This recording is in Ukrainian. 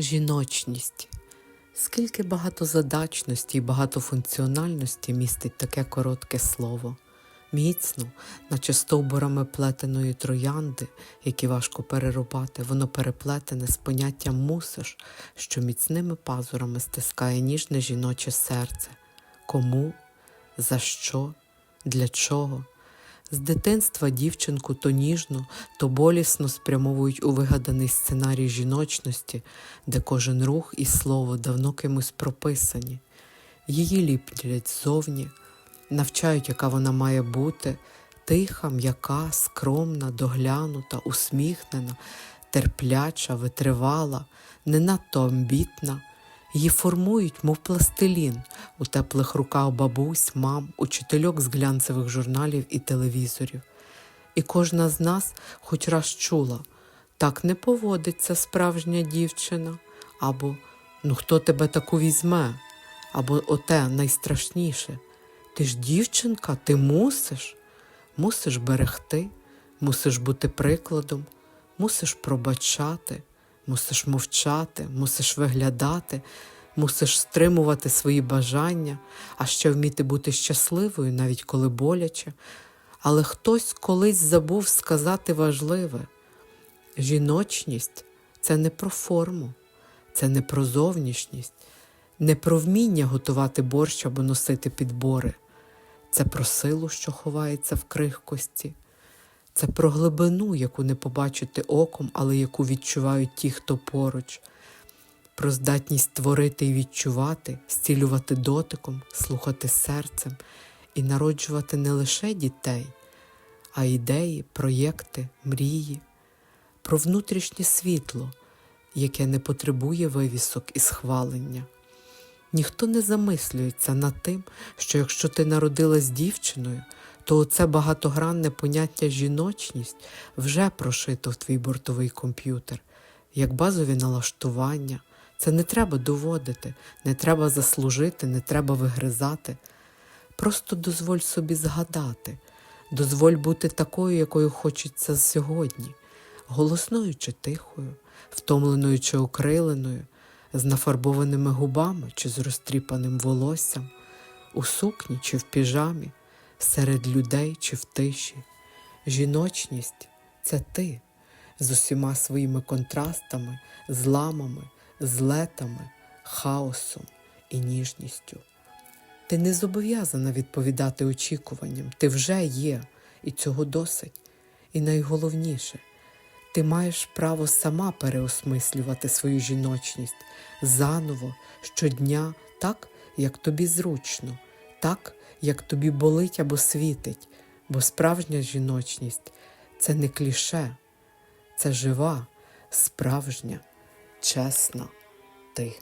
Жіночність. Скільки багатозадачності і багатофункціональності містить таке коротке слово. Міцно, наче стовбурами плетеної троянди, які важко перерубати, воно переплетене з поняттям мусиш, що міцними пазурами стискає ніжне жіноче серце. Кому? За що? Для чого? З дитинства дівчинку то ніжно, то болісно спрямовують у вигаданий сценарій жіночності, де кожен рух і слово давно кимось прописані. Її ліплять ззовні, навчають, яка вона має бути, тиха, м'яка, скромна, доглянута, усміхнена, терпляча, витривала, не надто амбітна. Її формують, мов пластилін, у теплих руках бабусь, мам, учительок з глянцевих журналів і телевізорів. І кожна з нас хоч раз чула, так не поводиться справжня дівчина, або ну хто тебе таку візьме, або оте найстрашніше. Ти ж дівчинка, ти мусиш, мусиш берегти, мусиш бути прикладом, мусиш пробачати, мусиш мовчати, мусиш виглядати, мусиш стримувати свої бажання, а ще вміти бути щасливою, навіть коли боляче. Але хтось колись забув сказати важливе: жіночність це не про форму, це не про зовнішність, не про вміння готувати борщ або носити підбори. Це про силу, що ховається в крихкості, це про глибину, яку не побачити оком, але яку відчувають ті, хто поруч, про здатність творити і відчувати, зцілювати дотиком, слухати серцем і народжувати не лише дітей, а ідеї, проєкти, мрії, про внутрішнє світло, яке не потребує вивісок і схвалення. Ніхто не замислюється над тим, що якщо ти народилась дівчиною, то оце багатогранне поняття жіночність вже прошито в твій бортовий комп'ютер, як базові налаштування. Це не треба доводити, не треба заслужити, не треба вигризати. Просто дозволь собі згадати, дозволь бути такою, якою хочеться сьогодні, голосною чи тихою, втомленою чи окриленою, з нафарбованими губами чи з розтріпаним волоссям, у сукні чи в піжамі, серед людей чи в тиші. Жіночність це ти з усіма своїми контрастами, зламами, злетами, хаосом і ніжністю. Ти не зобов'язана відповідати очікуванням, ти вже є, і цього досить. І найголовніше, ти маєш право сама переосмислювати свою жіночність заново щодня, так, як тобі зручно, так, як тобі болить або світить, бо справжня жіночність це не кліше, це жива, справжня, чесна ти.